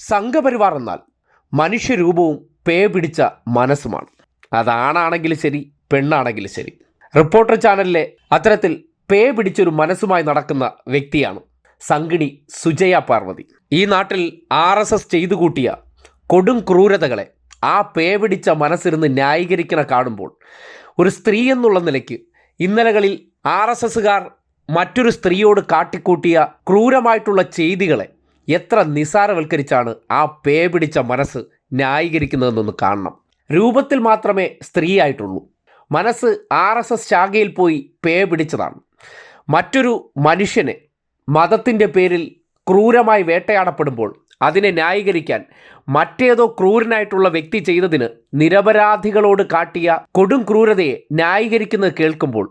സംഘപരിവാർ എന്നാൽ മനുഷ്യരൂപവും പേ പിടിച്ച മനസ്സുമാണ് അതാണാണെങ്കിലും ശരി പെണ്ണാണെങ്കിലും ശരി. റിപ്പോർട്ടർ ചാനലിലെ അത്തരത്തിൽ പേ പിടിച്ചൊരു മനസ്സുമായി നടക്കുന്ന വ്യക്തിയാണ് സംഗിണി സുജയ പാർവതി. ഈ നാട്ടിൽ ആർ എസ് എസ് ചെയ്തു കൂട്ടിയ കൊടും ക്രൂരതകളെ ആ പേ പിടിച്ച മനസ്സിരുന്ന് ന്യായീകരിക്കണ കാണുമ്പോൾ ഒരു സ്ത്രീ എന്നുള്ള നിലയ്ക്ക് ഇന്നലകളിൽ ആർ എസ് മറ്റൊരു സ്ത്രീയോട് കാട്ടിക്കൂട്ടിയ ക്രൂരമായിട്ടുള്ള ചെയ്തികളെ എത്ര നിസാരവൽക്കരിച്ചാണ് ആ പേ പിടിച്ച മനസ്സ് ന്യായീകരിക്കുന്നതെന്നൊന്ന് കാണണം. രൂപത്തിൽ മാത്രമേ സ്ത്രീ ആയിട്ടുള്ളൂ മനസ്സ് ആർ എസ് എസ് ശാഖയിൽ പോയി പേ പിടിച്ചതാണ്. മറ്റൊരു മനുഷ്യനെ മതത്തിന്റെ പേരിൽ ക്രൂരമായി വേട്ടയാടപ്പെടുമ്പോൾ അതിനെ ന്യായീകരിക്കാൻ മറ്റേതോ ക്രൂരനായിട്ടുള്ള വ്യക്തി ചെയ്തതിന് നിരപരാധികളോട് കാട്ടിയ കൊടും ക്രൂരതയെ ന്യായീകരിക്കുന്നത് കേൾക്കുമ്പോൾ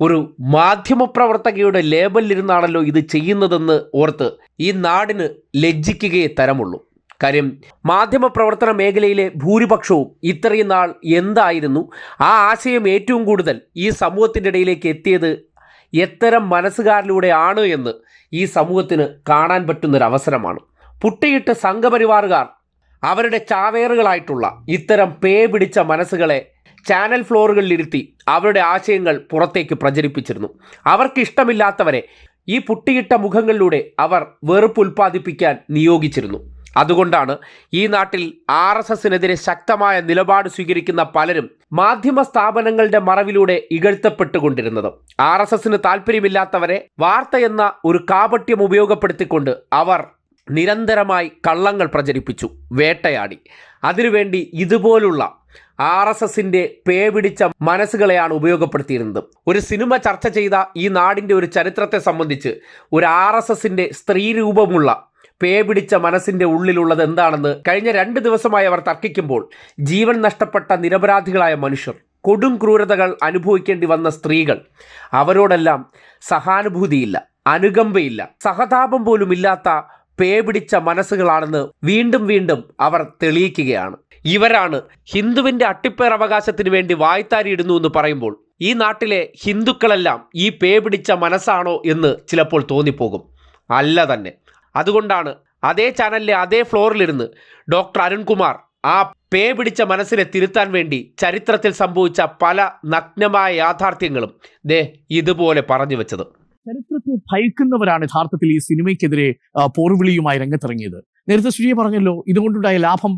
ഒരു മാധ്യമപ്രവർത്തകയുടെ ലേബലിലിരുന്നാണല്ലോ ഇത് ചെയ്യുന്നതെന്ന് ഓർത്ത് ഈ നാടിന് ലജ്ജിക്കുകയേ തരമുള്ളൂ. കാര്യം മാധ്യമപ്രവർത്തന മേഖലയിലെ ഭൂരിപക്ഷവും ഇത്രയും നാൾ എന്തായിരുന്നു? ആ ആശയം ഏറ്റവും കൂടുതൽ ഈ സമൂഹത്തിന്റെ ഇടയിലേക്ക് എത്തിയത് എത്തരം മനസ്സുകാരിലൂടെയാണ് എന്ന് ഈ സമൂഹത്തിന് കാണാൻ പറ്റുന്നൊരവസരമാണ്. പുട്ടിയിട്ട് സംഘപരിവാറുകാർ അവരുടെ ചാവേറുകളായിട്ടുള്ള ഇത്തരം പേ പിടിച്ച മനസ്സുകളെ ചാനൽ ഫ്ലോറുകളിലിരുത്തി അവരുടെ ആശയങ്ങൾ പുറത്തേക്ക് പ്രചരിപ്പിച്ചിരുന്നു. അവർക്ക് ഇഷ്ടമില്ലാത്തവരെ ഈ പുട്ടിയിട്ട മുഖങ്ങളിലൂടെ അവർ വെറുപ്പ് ഉൽപ്പാദിപ്പിക്കാൻ നിയോഗിച്ചിരുന്നു. അതുകൊണ്ടാണ് ഈ നാട്ടിൽ ആർ എസ് എസിനെതിരെ ശക്തമായ നിലപാട് സ്വീകരിക്കുന്ന പലരും മാധ്യമ സ്ഥാപനങ്ങളുടെ മറവിലൂടെ ഇകഴ്ത്തപ്പെട്ടുകൊണ്ടിരുന്നത്. ആർ എസ് എസിന് താല്പര്യമില്ലാത്തവരെ വാർത്ത എന്ന ഒരു കാപട്യം ഉപയോഗപ്പെടുത്തിക്കൊണ്ട് അവർ നിരന്തരമായി കള്ളങ്ങൾ പ്രചരിപ്പിച്ചു വേട്ടയാടി. അതിനുവേണ്ടി ഇതുപോലുള്ള ആർ എസ് എസിന്റെ പേ പിടിച്ച മനസ്സുകളെയാണ് ഉപയോഗപ്പെടുത്തിയിരുന്നത്. ഒരു സിനിമ ചർച്ച ചെയ്ത ഈ നാടിന്റെ ഒരു ചരിത്രത്തെ സംബന്ധിച്ച് ഒരു ആർ എസ് എസിന്റെ സ്ത്രീ രൂപമുള്ള പേ പിടിച്ച മനസ്സിന്റെ ഉള്ളിലുള്ളത് എന്താണെന്ന് കഴിഞ്ഞ രണ്ട് ദിവസമായി അവർ തർക്കിക്കുമ്പോൾ ജീവൻ നഷ്ടപ്പെട്ട നിരപരാധികളായ മനുഷ്യർ കൊടും ക്രൂരതകൾ അനുഭവിക്കേണ്ടി വന്ന സ്ത്രീകൾ അവരോടെല്ലാം സഹാനുഭൂതിയില്ല അനുകമ്പയില്ല സഹതാപം പോലും ഇല്ലാത്ത പേ പിടിച്ച മനസ്സുകളാണെന്ന് വീണ്ടും വീണ്ടും അവർ തെളിയിക്കുകയാണ്. ഇവരാണ് ഹിന്ദുവിന്റെ അട്ടിപ്പേർ അവകാശത്തിന് വേണ്ടി വായ്ത്താരിയിടുന്നു എന്ന് പറയുമ്പോൾ ഈ നാട്ടിലെ ഹിന്ദുക്കളെല്ലാം ഈ പേ പിടിച്ച മനസ്സാണോ എന്ന് ചിലപ്പോൾ തോന്നിപ്പോകും. അല്ല തന്നെ. അതുകൊണ്ടാണ് അതേ ചാനലിലെ അതേ ഫ്ലോറിലിരുന്ന് ഡോക്ടർ അരുൺകുമാർ ആ പേ പിടിച്ച മനസ്സിനെ തിരുത്താൻ വേണ്ടി ചരിത്രത്തിൽ സംഭവിച്ച പല നഗ്നമായ യാഥാർത്ഥ്യങ്ങളും ദേ ഇതുപോലെ പറഞ്ഞു വെച്ചത്. ചരിത്രത്തെ ഭയക്കുന്നവരാണ് യഥാർത്ഥത്തിൽ ഈ സിനിമയ്ക്കെതിരെ പോർവിളിയുമായി രംഗത്തിറങ്ങിയത്. നേരത്തെ സുജിയെ പറഞ്ഞല്ലോ ഇതുകൊണ്ടുണ്ടായ ലാഭം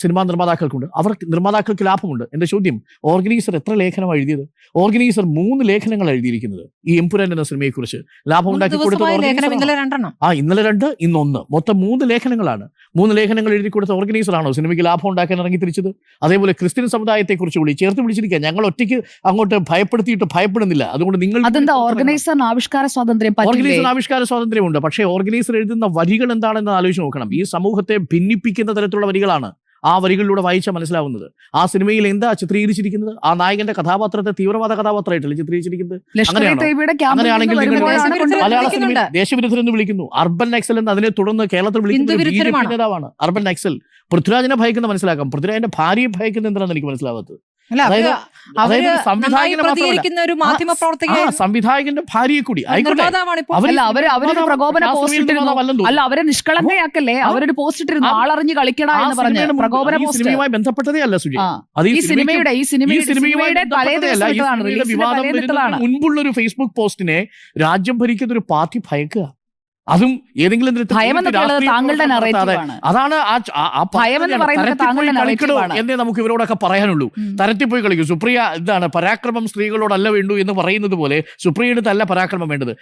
സിനിമാ നിർമ്മാതാക്കൾക്കുണ്ട്. അവർക്ക് നിർമ്മാതാക്കൾക്ക് ലാഭമുണ്ട്. എന്റെ ചോദ്യം ഓർഗനൈസർ എത്ര ലേഖനം എഴുതിയത്? ഓർഗനൈസർ മൂന്ന് ലേഖനങ്ങൾ എഴുതിയിരിക്കുന്നത് ഈ എംപുരൻ എന്ന സിനിമയെ കുറിച്ച് ലാഭം ഉണ്ടാക്കി കൊടുത്തത് ആ ഇന്നലെ രണ്ട് ഇന്നൊന്ന്. മൊത്തം മൂന്ന് ലേഖനങ്ങളാണ്. മൂന്ന് ലേഖനങ്ങൾ എഴുതി കൊടുത്ത ഓർഗനൈസറാണോ സിനിമയ്ക്ക് ലാഭം ഉണ്ടാക്കാൻ ഇറങ്ങി തിരിച്ചത്? അതേപോലെ ക്രിസ്ത്യൻ സമുദായത്തെക്കുറിച്ച് വിളി ചേർത്ത് വിളിച്ചിരിക്കുക ഞങ്ങൾ ഒറ്റയ്ക്ക് അങ്ങോട്ട് ഭയപ്പെടുത്തിയിട്ട് ഭയപ്പെടുന്നില്ല. അതുകൊണ്ട് നിങ്ങൾ അതെന്താ ഓർഗനൈസറിന് ആവിഷ്കാര സ്വാതന്ത്ര്യം ഓർഗനൈസർ ആവിഷ്കാര സ്വാതന്ത്ര്യമുണ്ട്. പക്ഷേ ഓർഗനൈസർ എഴുതുന്ന വരികൾ എന്താണെന്ന് ആലോചിച്ച് നോക്കണം. ഈ സമൂഹത്തെ ഭിന്നിപ്പിക്കുന്ന തരത്തിലുള്ള വരികളാണ്. ആ വരികളിലൂടെ വായിച്ചാൽ മനസ്സിലാവുന്നത്. ആ സിനിമയിൽ എന്താ ചിത്രീകരിച്ചിരിക്കുന്നത്? ആ നായകന്റെ കഥാപാത്രത്തെ തീവ്രവാദ കഥാപാത്രമായിട്ടല്ലേ ചിത്രീകരിച്ചിരിക്കുന്നത്? അങ്ങനെയാണെങ്കിൽ മലയാള സിനിമ ദേശവിരുദ്ധർ എന്ന് വിളിക്കുന്നു. അർബൻ നക്സൽ എന്ന് അതിനെ തുടർന്ന് കേരളത്തിൽ വിളിക്കുന്നത് നേതാവാണ്. അർബൻ നക്സൽ പൃഥ്വിരാജിനെ ഭയക്കുന്ന മനസ്സിലാക്കാം. പൃഥ്വിരാജിന്റെ ഭാര്യയെ ഭയക്കുന്ന എന്തിനാണെന്ന് എനിക്ക് മനസ്സിലാവാത്തത്? ഒരു മാധ്യമ ആ പ്രവർത്തകൻ സംവിധായകന്റെ ഭാര്യയെ കൂടി. അല്ല അവർ നിഷ്കളങ്കയാക്കല്ലേ. അവരൊരു പോസ്റ്റ് ഇട്ടിരുന്നു. ആളറിഞ്ഞ് കളിക്കട എന്ന് പറഞ്ഞ പ്രകോപന സിനിമയുമായി ബന്ധപ്പെട്ടതേ അല്ല സുജി. ഈ സിനിമയുടെ ഈ സിനിമയുടെ മുൻപുള്ള ഒരു ഫേസ്ബുക്ക് പോസ്റ്റിനെ രാജ്യം ഭരിക്കുന്ന ഒരു പാർട്ടി ഭയക്കുക. അതും ഏതെങ്കിലും. അതാണ് എന്ന് കളിക്കണോ നമുക്ക് ഇവരോടൊക്കെ പറയാനുള്ളൂ. തരത്തിപ്പോയി തരത്തിൽ പോയി കളിക്കും. സുപ്രിയ ഇതാണ് പരാക്രമം സ്ത്രീകളോടല്ല വേണ്ടു എന്ന് പറയുന്നത് പോലെ സുപ്രിയയുടെ അല്ല പരാക്രമം വേണ്ടത്.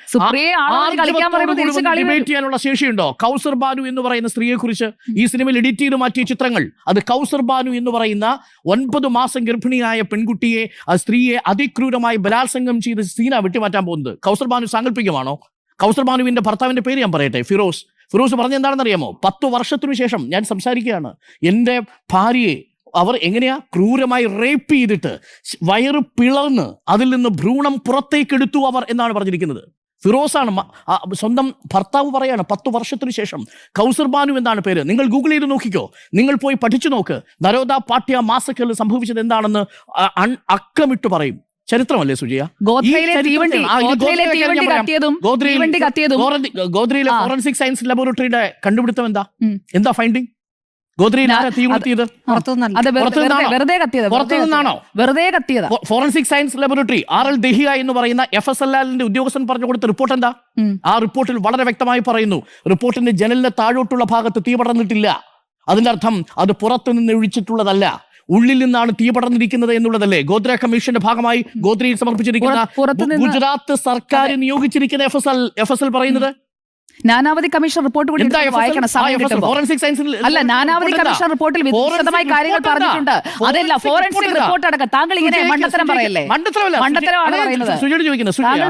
ഡിബേറ്റ് ചെയ്യാനുള്ള ശേഷിയുണ്ടോ? കൗസർ ബാനു എന്ന് പറയുന്ന സ്ത്രീയെ കുറിച്ച് ഈ സിനിമയിൽ എഡിറ്റ് ചെയ്ത് മാറ്റിയ ചിത്രങ്ങൾ. അത് കൗസർ ബാനു എന്ന് പറയുന്ന ഒൻപത് മാസം ഗർഭിണിയായ പെൺകുട്ടിയെ ആ സ്ത്രീയെ അതിക്രൂരമായി ബലാത്സംഗം ചെയ്ത് സീന വെട്ടിമാറ്റാൻ പോകുന്നത്. കൗസർ ബാനു സാങ്കല്പികമാണോ? കൗസർ ബാനുവിന്റെ ഭർത്താവിന്റെ പേര് ഞാൻ പറയട്ടെ ഫിറോസ്. ഫിറോസ് പറഞ്ഞ എന്താണെന്ന് അറിയാമോ? പത്ത് വർഷത്തിനു ശേഷം ഞാൻ സംസാരിക്കുകയാണ്. എന്റെ ഭാര്യയെ അവർ എങ്ങനെയാ ക്രൂരമായി റേപ്പ് ചെയ്തിട്ട് വയറ് പിളർന്ന് അതിൽ നിന്ന് ഭ്രൂണം പുറത്തേക്കെടുത്തു അവർ എന്നാണ് പറഞ്ഞിരിക്കുന്നത്. ഫിറോസാണ് സ്വന്തം ഭർത്താവ് പറയാണ് പത്ത് വർഷത്തിനു ശേഷം. കൗസർ ബാനു എന്നാണ് പേര്. നിങ്ങൾ ഗൂഗിൾ ചെയ്ത് നോക്കിക്കോ. നിങ്ങൾ പോയി പഠിച്ചു നോക്ക്. നരോദ പാട്യ മാസക്കറിൽ സംഭവിച്ചത് എന്താണെന്ന് അക്കമിട്ട് പറയും. ചരിത്രമല്ലേ സുജിയ? ഗോദ്രയിലെ ഫോറൻസിക് സയൻസ് ലബോറട്ടറിയുടെ കണ്ടുപിടുത്തം എന്താ? എന്താ finding forensic science laboratory R L Dahiya എന്ന് പറയുന്ന എഫ് എസ് എൽ ആലിന്റെ ഉദ്യോഗസ്ഥൻ പറഞ്ഞു കൊടുത്ത റിപ്പോർട്ട് എന്താ? ആ റിപ്പോർട്ടിൽ വളരെ വ്യക്തമായി പറയുന്നു. റിപ്പോർട്ടിന്റെ ജനലിന്റെ താഴോട്ടുള്ള ഭാഗത്ത് തീ പടർന്നിട്ടില്ല. അതിന്റെ അർത്ഥം അത് പുറത്തു നിന്ന് ഒഴിച്ചിട്ടുള്ളതല്ല. ഉള്ളിൽ നിന്നാണ് തീ പടർന്നിരിക്കുന്നത് എന്നുള്ളതല്ലേ? ഗോത്ര കമ്മീഷന്റെ ഭാഗമായി ഗോത്രയിൽ സമർപ്പിച്ചിരിക്കുന്ന ഗുജറാത്ത് സർക്കാർ നിയോഗിച്ചിരിക്കുന്ന F S L F S L പറയുന്നത്? നാനാവധി കമ്മീഷൻ റിപ്പോർട്ട് കൂടി വായിക്കണം അല്ല നാനാവധി കമ്മീഷൻ റിപ്പോർട്ടിൽ വിശദമായി കാര്യങ്ങൾ പറഞ്ഞിട്ടുണ്ട്. അതല്ല ഫോറൻസിക് റിപ്പോർട്ട് അടക്കം. താങ്കൾ ഇങ്ങനെ മണ്ടത്തരം പറയല്ലേ? മണ്ടത്തരമാണ് പറയുന്നത്. താങ്കൾ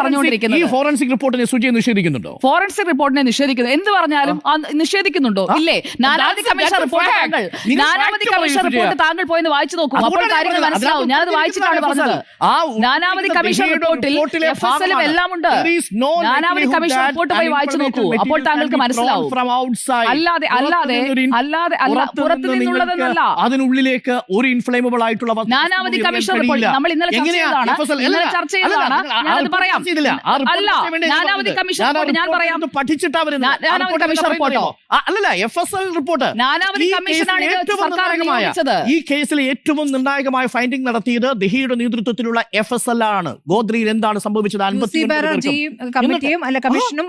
പറഞ്ഞുകൊണ്ടിരിക്കുന്നത്. ഫോറൻസിക് റിപ്പോർട്ടിനെ സുജിയെ നിഷേധിക്കുന്നുണ്ടോ? ഫോറൻസിക് റിപ്പോർട്ടിനെ നിഷേധിക്കുന്നു. എന്ത് പറഞ്ഞാലും നിഷേധിക്കുന്നുണ്ടോ? ഇല്ലേ? നാനാവധി കമ്മീഷൻ റിപ്പോർട്ട് താങ്കൾ നാനാവധി കമ്മീഷൻ റിപ്പോർട്ട് താങ്കൾ പോയി വായിച്ചു നോക്കൂ. അപ്പോൾ കാര്യങ്ങൾ മനസ്സിലാവും. ഞാനത് വായിച്ചിട്ടാണ് പറഞ്ഞത്. നാനാവധി കമ്മീഷൻ റിപ്പോർട്ടിൽ റിപ്പോർട്ടിലെ എഫ് എസ് എല്ലാം ഉണ്ട് നാനാവധി കമ്മീഷൻ റിപ്പോർട്ട് പോയി വായിച്ചു നോക്കൂ. അപ്പോൾ താങ്കൾക്ക് മനസ്സിലാവും. അല്ലാതെ അല്ലാതെ അല്ലാതെ അല്ല പുറത്ത് പുറത്തു നിന്ന് നിന്നുള്ളതെന്നല്ല. അതിനുള്ളിലേക്ക് ഒരു ഇൻഫ്ലേമബിൾ ആയിട്ടുള്ള വസ്തു നാനാവധി കമ്മീഷൻ റിപ്പോർട്ട് നമ്മൾ ഇന്നലെ ചർച്ച ചെയ്തതാണ്. ഇന്നലെ ചർച്ച ചെയ്തതാണ്. ഞാനത് പറയാം. അല്ല നാനാവധി കമ്മീഷൻ റിപ്പോർട്ട് ഞാൻ പറയാം. ഒന്ന് പഠിച്ചിട്ടാ. നാനാവധി കമ്മീഷൻ റിപ്പോർട്ടോ? അല്ലല്ല F S L report. Nanavati ഈ കമ്മീഷനാണ് കേസിൽ ഇത് ഏറ്റവും സർക്കാർ നിയോഗിച്ചത് ഈ കേസിൽ ഏറ്റവും നിർണായകമായ ഫൈൻഡിംഗ് നടത്തിയത് ദഹിയുടെ നേതൃത്വത്തിലുള്ള എഫ് എസ് എൽ ആണ്. ഗോദ്രിയിൽ എന്താണ് സംഭവിച്ചത്? കമ്മിറ്റിയും അല്ല കമ്മീഷനും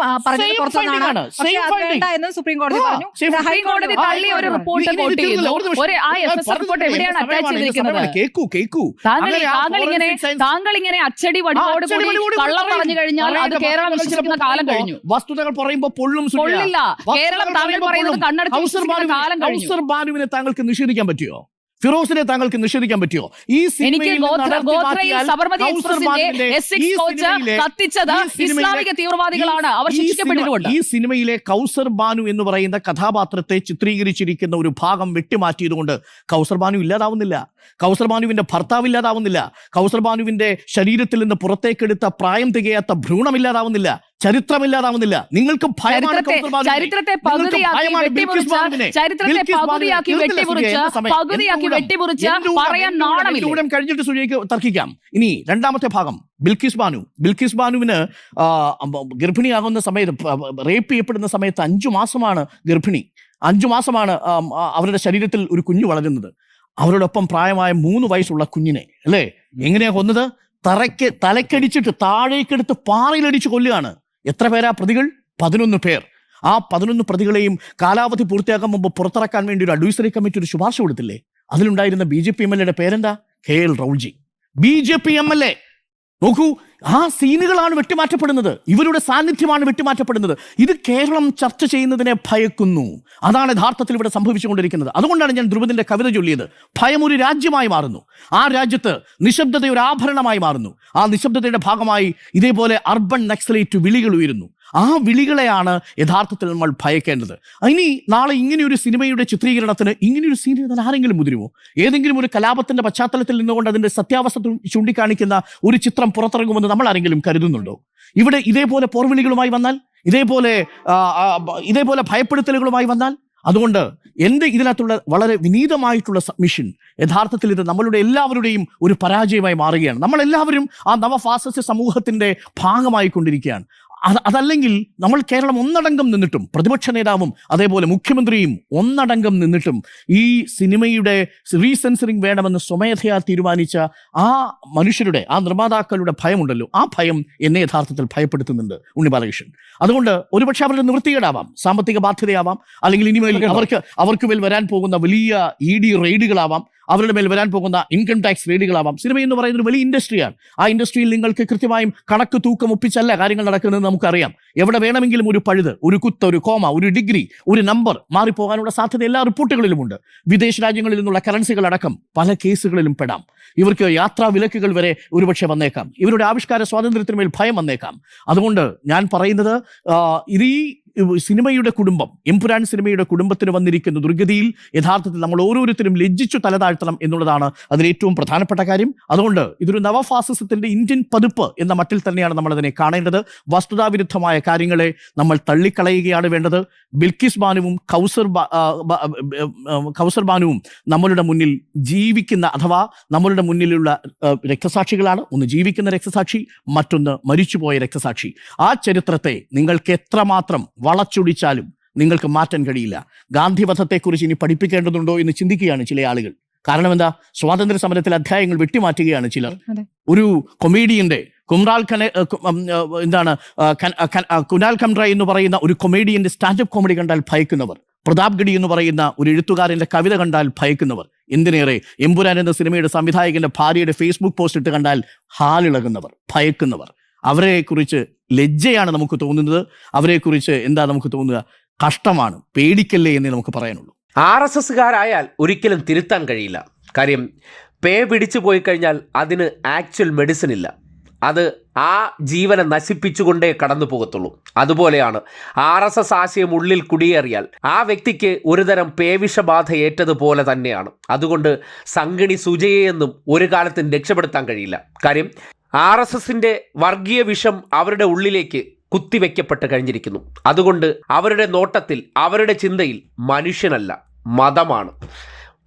എന്ന് സുപ്രീം കോടതി പറഞ്ഞു. ഹൈക്കോടതി തള്ളി ഒരു റിപ്പോർട്ട് കോട്ട് ഇത് ഒരു ആ എഫ് എസ് റിപ്പോർട്ട് എവിടെയാണ് അറ്റാച്ച് ചെയ്തിരിക്കുന്നത്? കേക്കൂ കേക്കൂ. താങ്കൾ ഇങ്ങനെ താങ്കൾ ഇങ്ങനെ അച്ചടി വടിയോട് കൂടി കള്ളം പറഞ്ഞു കഴിഞ്ഞാൽ അത് കേരളം വസ്തുതകൾ വിശ്വസിക്കുന്ന കാലം കഴിഞ്ഞു. വസ്തുതകൾ പറയുമ്പോൾ പൊള്ളും കേരളം താങ്കൾ പറയുന്നത് കണ്ണടച്ച് കാലം കഴിഞ്ഞു. കൗസർ ബാനുവിനെ താങ്കൾക്ക് നിഷേധിക്കാൻ പറ്റുമോ ഫിറോസിനെ താങ്കൾക്ക് നിഷേധിക്കാൻ പറ്റിയോ? ഈ തീവ്രവാദികളാണ്. അവർ ഈ സിനിമയിലെ കൗസർ ബാനു എന്ന് പറയുന്ന കഥാപാത്രത്തെ ചിത്രീകരിച്ചിരിക്കുന്ന ഒരു ഭാഗം വെട്ടിമാറ്റിയതുകൊണ്ട് കൗസർ ബാനു ഇല്ലാതാവുന്നില്ല. കൗസർ ബാനുവിന്റെ ഭർത്താവ് ഇല്ലാതാവുന്നില്ല. കൗസർ ബാനുവിന്റെ ശരീരത്തിൽ നിന്ന് പുറത്തേക്കെടുത്ത പ്രായം തികയാത്ത ഭ്രൂണം ഇല്ലാതാവുന്നില്ല. ചരിത്രം ഇല്ലാതാവുന്നില്ല നിങ്ങൾക്ക് ചരിത്രത്തെ പറയാൻ കഴിഞ്ഞിട്ട് സുജയ്ക്ക് തർക്കിക്കാം. ഇനി രണ്ടാമത്തെ ഭാഗം ബിൽക്കിസ് ബാനു ബിൽക്കിസ് ബാനുവിന് ഗർഭിണിയാകുന്ന സമയത്ത് റേപ്പ് ചെയ്യപ്പെടുന്ന സമയത്ത് അഞ്ചു മാസമാണ് ഗർഭിണി. അഞ്ചു മാസമാണ് അവരുടെ ശരീരത്തിൽ ഒരു കുഞ്ഞു വളരുന്നത്. അവരോടൊപ്പം പ്രായമായ മൂന്ന് വയസ്സുള്ള കുഞ്ഞിനെ അല്ലേ? എങ്ങനെയാ കൊന്നത്? തറയ്ക്ക് തലക്കടിച്ചിട്ട് താഴേക്കെടുത്ത് പാറയിലടിച്ച് കൊല്ലുകയാണ്. എത്ര പേരാ പ്രതികൾ? പതിനൊന്ന് പേർ. ആ പതിനൊന്ന് പ്രതികളെയും കാലാവധി പൂർത്തിയാക്കാൻ മുമ്പ് പുറത്തിറക്കാൻ വേണ്ടി ഒരു അഡ്വൈസറി കമ്മിറ്റി ഒരു ശുപാർശ കൊടുത്തില്ലേ? അതിലുണ്ടായിരുന്ന B J P M L എയുടെ പേരെന്താ? K L Raulji. B J P M L A നോക്കൂ ആ സീനുകളാണ് വെട്ടിമാറ്റപ്പെടുന്നത്. ഇവരുടെ സാന്നിധ്യമാണ് വെട്ടിമാറ്റപ്പെടുന്നത്. ഇത് കേരളം ചർച്ച ചെയ്യുന്നതിനെ ഭയക്കുന്നു. അതാണ് യഥാർത്ഥത്തിൽ ഇവിടെ സംഭവിച്ചുകൊണ്ടിരിക്കുന്നത്. അതുകൊണ്ടാണ് ഞാൻ ധ്രുവതിന്റെ കവിത ചൊല്ലിയത്. ഭയം ഒരു രാജ്യമായി മാറുന്നു. ആ രാജ്യത്ത് നിശബ്ദത ഒരു ആഭരണമായി മാറുന്നു. ആ നിശബ്ദതയുടെ ഭാഗമായി ഇതേപോലെ അർബൻ നക്സലേറ്റ് വിളികൾ ഉയരുന്നു. ആ വിളികളെയാണ് യഥാർത്ഥത്തിൽ നമ്മൾ ഭയക്കേണ്ടത്. ഇനി നാളെ ഇങ്ങനെ ഒരു സിനിമയുടെ ചിത്രീകരണത്തിന് ഇങ്ങനെയൊരു സീൻ എഴുതാൻ ആരെങ്കിലും മുതിരുമോ? ഏതെങ്കിലും ഒരു കലാപത്തിന്റെ പശ്ചാത്തലത്തിൽ നിന്നുകൊണ്ട് അതിന്റെ സത്യാവസ്ഥ ചൂണ്ടിക്കാണിക്കുന്ന ഒരു ചിത്രം പുറത്തിറങ്ങുമെന്ന് നമ്മൾ ആരെങ്കിലും കരുതുന്നുണ്ടോ? ഇവിടെ ഇതേപോലെ പോർവിളികളുമായി വന്നാൽ ഇതേപോലെ ഇതേപോലെ ഭയപ്പെടുത്തലുകളുമായി വന്നാൽ അതുകൊണ്ട് എന്റെ ഇതിനകത്തുള്ള വളരെ വിനീതമായിട്ടുള്ള സബ്മിഷൻ യഥാർത്ഥത്തിൽ ഇത് നമ്മളുടെ എല്ലാവരുടെയും ഒരു പരാജയമായി മാറുകയാണ്. നമ്മളെല്ലാവരും ആ നവഫാസിസ്റ്റ് സമൂഹത്തിന്റെ ഭാഗമായി കൊണ്ടിരിക്കുകയാണ് അതല്ലെങ്കിൽ നമ്മൾ കേരളം ഒന്നടങ്കം നിന്നിട്ടും പ്രതിപക്ഷ നേതാവും അതേപോലെ മുഖ്യമന്ത്രിയും ഒന്നടങ്കം നിന്നിട്ടും ഈ സിനിമയുടെ റീസെൻസറിങ് വേണമെന്ന് സ്വമേധയാ തീരുമാനിച്ച ആ മനുഷ്യരുടെ ആ നിർമ്മാതാക്കളുടെ ഭയമുണ്ടല്ലോ. ആ ഭയം എന്നെ യഥാർത്ഥത്തിൽ ഭയപ്പെടുത്തുന്നുണ്ട് ഉണ്ണി ബാലകൃഷ്ണൻ അതുകൊണ്ട് ഒരുപക്ഷെ അവരുടെ നിവൃത്തികേടാവാം സാമ്പത്തിക ബാധ്യതയാവാം അല്ലെങ്കിൽ ഇനിമേൽ അവർക്ക് അവർക്ക് മേൽ വരാൻ പോകുന്ന വലിയ ഇ ഡി റെയ്ഡുകളാവാം. അവരുടെ മേൽ വരാൻ പോകുന്ന ഇൻകം ടാക്സ് റെയ്ഡുകളാവാം സിനിമ എന്ന് പറയുന്ന ഒരു വലിയ ഇൻഡസ്ട്രിയാണ് ആ ഇൻഡസ്ട്രിയിൽ നിങ്ങൾക്ക് കൃത്യമായും കണക്ക് തൂക്കം ഒപ്പിച്ചല്ല കാര്യങ്ങൾ നടക്കുന്നത് നമുക്കറിയാം. എവിടെ വേണമെങ്കിലും ഒരു പഴുത് ഒരു കുത്ത് ഒരു കോമ ഒരു ഡിഗ്രി ഒരു നമ്പർ മാറിപ്പോകാനുള്ള സാധ്യത എല്ലാ റിപ്പോർട്ടുകളിലുമുണ്ട്. വിദേശ രാജ്യങ്ങളിൽ നിന്നുള്ള കറൻസികൾ അടക്കം പല കേസുകളിലും പെടാം. ഇവർക്ക് യാത്രാ വിലക്കുകൾ വരെ ഒരുപക്ഷെ വന്നേക്കാം. ഇവരുടെ ആവിഷ്കാര സ്വാതന്ത്ര്യത്തിന് മേൽ ഭയം വന്നേക്കാം. അതുകൊണ്ട് ഞാൻ പറയുന്നത് ഇത് ഈ സിനിമയുടെ കുടുംബം എംപുരാൻ സിനിമയുടെ കുടുംബത്തിന് വന്നിരിക്കുന്ന ദുർഗതിയിൽ യഥാർത്ഥത്തിൽ നമ്മൾ ഓരോരുത്തരും ലജ്ജിച്ചു തലതാഴ്ത്തണം എന്നുള്ളതാണ് അതിൽ ഏറ്റവും പ്രധാനപ്പെട്ട കാര്യം. അതുകൊണ്ട് ഇതൊരു നവഫാസിസത്തിന്റെ ഇന്ത്യൻ പതിപ്പ് എന്ന മട്ടിൽ തന്നെയാണ് നമ്മൾ അതിനെ കാണേണ്ടത്. വസ്തുതാവിരുദ്ധമായ കാര്യങ്ങളെ നമ്മൾ തള്ളിക്കളയുകയാണ് വേണ്ടത്. ബിൽക്കിസ് ബാനുവും കൗസർ കൗസർ ബാനുവും നമ്മളുടെ മുന്നിൽ ജീവിക്കുന്ന അഥവാ നമ്മളുടെ മുന്നിലുള്ള രക്തസാക്ഷികളാണ്. ഒന്ന് ജീവിക്കുന്ന രക്തസാക്ഷി മറ്റൊന്ന് മരിച്ചുപോയ രക്തസാക്ഷി. ആ ചരിത്രത്തെ നിങ്ങൾക്ക് എത്രമാത്രം വളച്ചൊടിച്ചാലും നിങ്ങൾക്ക് മാറ്റാൻ കഴിയില്ല. ഗാന്ധിവധത്തെക്കുറിച്ച് ഇനി പഠിപ്പിക്കേണ്ടതുണ്ടോ എന്ന് ചിന്തിക്കുകയാണ് ചില ആളുകൾ. കാരണം എന്താ? സ്വാതന്ത്ര്യ സമരത്തിലെ അധ്യായങ്ങൾ വെട്ടിമാറ്റുകയാണ് ചിലർ. ഒരു കൊമേഡിയന്റെ കുമ്രാൽ ഖന എന്താണ് കുനാൽ ഖംറ എന്ന് പറയുന്ന ഒരു കൊമേഡിയന്റെ സ്റ്റാൻഡപ്പ് കോമഡി കണ്ടാൽ ഭയക്കുന്നവർ. പ്രതാപ് ഗഡി എന്ന് പറയുന്ന ഒരു എഴുത്തുകാരന്റെ കവിത കണ്ടാൽ ഭയക്കുന്നവർ. എന്തിനേറെ? എമ്പുരാൻ എന്ന സിനിമയുടെ സംവിധായകന്റെ ഭാര്യയുടെ ഫേസ്ബുക്ക് പോസ്റ്റ് ഇട്ട് കണ്ടാൽ ഹാലിളകുന്നവർ ഭയക്കുന്നവർ. അവരെ കുറിച്ച് ലജ്ജയാണ് നമുക്ക് തോന്നുന്നത്. അവരെ കുറിച്ച് എന്താ നമുക്ക് തോന്നുക? കഷ്ടമാണ്. പേടിക്കല്ലേ എന്നേ നമുക്ക് പറയാനുള്ളൂ. ആർ എസ് എസ്സുകാരായാൽ ഒരിക്കലും തിരുത്താൻ കഴിയില്ല. കാര്യം പേ പിടിച്ചു പോയി കഴിഞ്ഞാൽ അതിന് ആക്ച്വൽ മെഡിസിൻ ഇല്ല. അത് ആ ജീവനെ നശിപ്പിച്ചുകൊണ്ടേ കടന്നു പോകത്തുള്ളൂ. അതുപോലെയാണ് ആർ എസ് എസ് ആശയം ഉള്ളിൽ കുടിയേറിയാൽ ആ വ്യക്തിക്ക് ഒരുതരം പേവിഷബാധ ഏറ്റതുപോലെ തന്നെയാണ്. അതുകൊണ്ട് സംഗണി സുജയെന്നും ഒരു കാലത്തും രക്ഷപ്പെടുത്താൻ കഴിയില്ല. കാര്യം ആർ എസ് എസിന്റെ വർഗീയ വിഷം അവരുടെ ഉള്ളിലേക്ക് കുത്തിവെക്കപ്പെട്ട് കഴിഞ്ഞിരിക്കുന്നു. അതുകൊണ്ട് അവരുടെ നോട്ടത്തിൽ അവരുടെ ചിന്തയിൽ മനുഷ്യനല്ല മതമാണ്.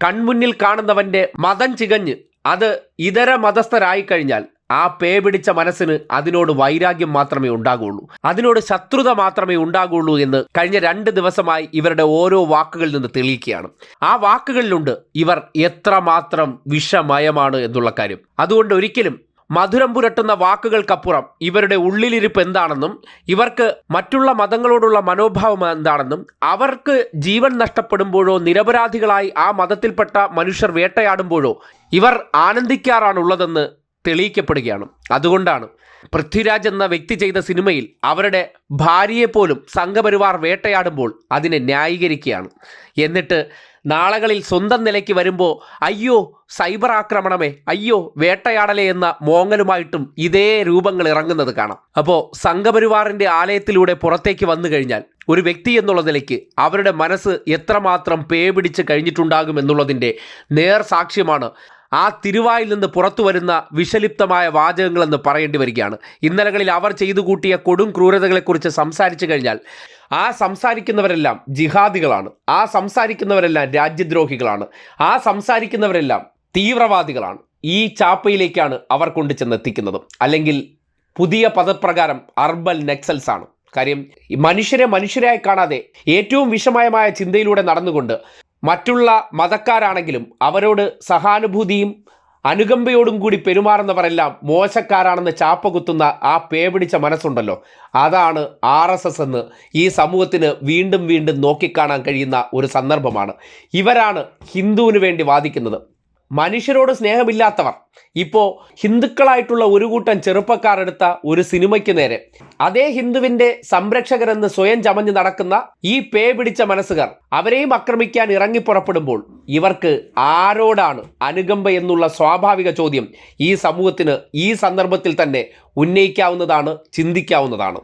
കൺമുന്നിൽ കാണുന്നവന്റെ മതം ചികഞ്ഞ് അത് ഇതര മതസ്ഥരായി കഴിഞ്ഞാൽ ആ പേ പിടിച്ച മനസ്സിന് അതിനോട് വൈരാഗ്യം മാത്രമേ ഉണ്ടാകുള്ളൂ. അതിനോട് ശത്രുത മാത്രമേ ഉണ്ടാകുള്ളൂ എന്ന് കഴിഞ്ഞ രണ്ട് ദിവസമായി ഇവരുടെ ഓരോ വാക്കുകളിൽ നിന്ന് തെളിയിക്കുകയാണ്. ആ വാക്കുകളിലുണ്ട് ഇവർ എത്രമാത്രം വിഷമയമാണ് എന്നുള്ള കാര്യം. അതുകൊണ്ട് ഒരിക്കലും മധുരം പുരട്ടുന്ന വാക്കുകൾക്കപ്പുറം ഇവരുടെ ഉള്ളിലിരിപ്പ് എന്താണെന്നും ഇവർക്ക് മറ്റുള്ള മതങ്ങളോടുള്ള മനോഭാവം എന്താണെന്നും അവർക്ക് ജീവൻ നഷ്ടപ്പെടുമ്പോഴോ നിരപരാധികളായി ആ മതത്തിൽപ്പെട്ട മനുഷ്യർ വേട്ടയാടുമ്പോഴോ ഇവർ ആനന്ദിക്കാറാണുള്ളതെന്ന് തെളിയിക്കപ്പെടുകയാണ്. അതുകൊണ്ടാണ് പൃഥ്വിരാജ് എന്ന വ്യക്തി ചെയ്ത സിനിമയിൽ അവരുടെ ഭാര്യയെപ്പോലും സംഘപരിവാർ വേട്ടയാടുമ്പോൾ അതിനെ ന്യായീകരിക്കുകയാണ്. എന്നിട്ട് നാളകളിൽ സ്വന്തം നിലയ്ക്ക് വരുമ്പോൾ അയ്യോ സൈബർ ആക്രമണമേ അയ്യോ വേട്ടയാടലേ എന്ന മോങ്ങലുമായിട്ടും ഇതേ രൂപങ്ങൾ ഇറങ്ങുന്നത് കാണാം. അപ്പോൾ സംഘപരിവാറിന്റെ ആലയത്തിലൂടെ പുറത്തേക്ക് വന്നു കഴിഞ്ഞാൽ ഒരു വ്യക്തി എന്നുള്ള നിലയ്ക്ക് അവരുടെ മനസ്സ് എത്രമാത്രം പേ പിടിച്ച് കഴിഞ്ഞിട്ടുണ്ടാകും എന്നുള്ളതിന്റെ നേർ സാക്ഷ്യമാണ് ആ തിരുവായിൽ നിന്ന് പുറത്തു വരുന്ന വിഷലിപ്തമായ വാചകങ്ങളെന്ന് പറയേണ്ടി വരികയാണ്. ഇന്നലകളിൽ അവർ ചെയ്തു കൂട്ടിയ കൊടും ക്രൂരതകളെക്കുറിച്ച് സംസാരിച്ചു കഴിഞ്ഞാൽ ആ സംസാരിക്കുന്നവരെല്ലാം ജിഹാദികളാണ്. ആ സംസാരിക്കുന്നവരെല്ലാം രാജ്യദ്രോഹികളാണ്. ആ സംസാരിക്കുന്നവരെല്ലാം തീവ്രവാദികളാണ്. ഈ ചാപ്പയിലേക്കാണ് അവർ കൊണ്ട് ചെന്നെത്തിക്കുന്നത്. അല്ലെങ്കിൽ പുതിയ പദപ്രകാരം അർബൽ നെക്സൽസ് ആണ്. കാര്യം മനുഷ്യരെ മനുഷ്യരായി കാണാതെ ഏറ്റവും വിഷമയമായ ചിന്തയിലൂടെ നടന്നുകൊണ്ട് മറ്റുള്ള മതക്കാരാണെങ്കിലും അവരോട് സഹാനുഭൂതിയും അനുകമ്പയോടും കൂടി പെരുമാറുന്നവരെല്ലാം മോശക്കാരാണെന്ന് ചാപ്പ കുത്തുന്ന ആ പേ പിടിച്ച മനസ്സുണ്ടല്ലോ. അതാണ് ആർ എസ് എസ് എന്ന് ഈ സമൂഹത്തിന് വീണ്ടും വീണ്ടും നോക്കിക്കാണാൻ കഴിയുന്ന ഒരു സന്ദർഭമാണ്. ഇവരാണ് ഹിന്ദുവിന് വേണ്ടി വാദിക്കുന്നത്. മനുഷ്യരോട് സ്നേഹമില്ലാത്തവർ. ഇപ്പോൾ ഹിന്ദുക്കളായിട്ടുള്ള ഒരു കൂട്ടം ചെറുപ്പക്കാർ എടുത്ത ഒരു സിനിമയ്ക്ക് നേരെ. അതേ ഹിന്ദുവിന്റെ സംരക്ഷകരെന്ന് സ്വയം ചമഞ്ഞ് നടക്കുന്ന ഈ പേ പിടിച്ച മനസ്സുകാർ അവരെയും ആക്രമിക്കാൻ ഇറങ്ങി പുറപ്പെടുമ്പോൾ ഇവർക്ക് ആരോടാണ് അനുകമ്പ എന്നുള്ള സ്വാഭാവിക ചോദ്യം ഈ സമൂഹത്തിന് ഈ സന്ദർഭത്തിൽ തന്നെ ഉന്നയിക്കാവുന്നതാണ് ചിന്തിക്കാവുന്നതാണ്.